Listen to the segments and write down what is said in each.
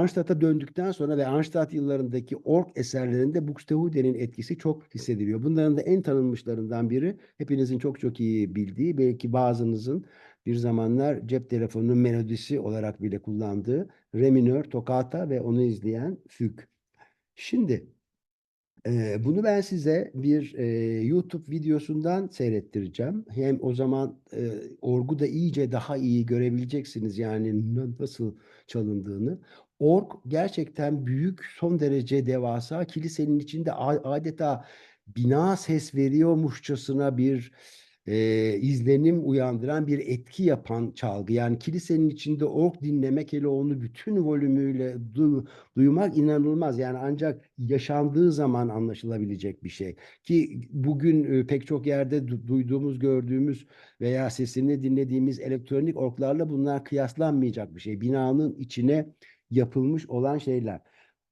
Arnstadt'a döndükten sonra ve Arnstadt yıllarındaki ork eserlerinde Buxtehude'nin etkisi çok hissediliyor. Bunların da en tanınmışlarından biri hepinizin çok çok iyi bildiği belki bazınızın bir zamanlar cep telefonunun melodisi olarak bile kullandığı re minör toccata ve onu izleyen füg. Şimdi e, bunu ben size bir e, YouTube videosundan seyrettireceğim. Hem o zaman e, orgu da iyice daha iyi görebileceksiniz yani na- nasıl çalındığını. Org gerçekten büyük, son derece devasa. Kilisenin içinde adeta bina ses veriyormuşçasına bir e, izlenim uyandıran bir etki yapan çalgı. Yani kilisenin içinde org dinlemek hele onu bütün volümüyle du- duymak inanılmaz. Yani ancak yaşandığı zaman anlaşılabilecek bir şey. Ki bugün e, pek çok yerde du- duyduğumuz, gördüğümüz veya sesini dinlediğimiz elektronik orglarla bunlar kıyaslanmayacak bir şey. Binanın içine yapılmış olan şeyler.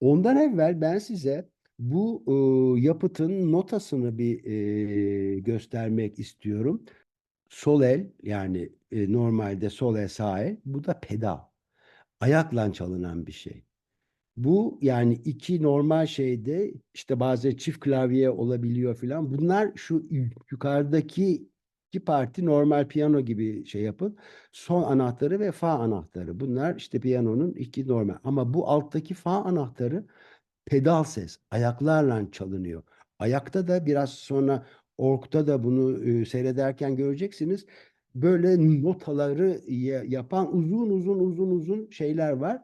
Ondan evvel ben size bu e, yapıtın notasını bir e, göstermek istiyorum. Sol el yani e, normalde sol el sağ el. Bu da pedal. Ayakla çalınan bir şey. Bu yani iki normal şeyde işte bazen çift klavye olabiliyor filan. Bunlar şu yu- yukarıdaki iki parti normal piyano gibi şey yapın. Son anahtarı ve fa anahtarı. Bunlar işte piyanonun iki normal. Ama bu alttaki fa anahtarı pedal ses, ayaklarla çalınıyor. Ayakta da biraz sonra orkta da bunu e, seyrederken göreceksiniz. Böyle notaları ya- yapan uzun uzun uzun uzun şeyler var.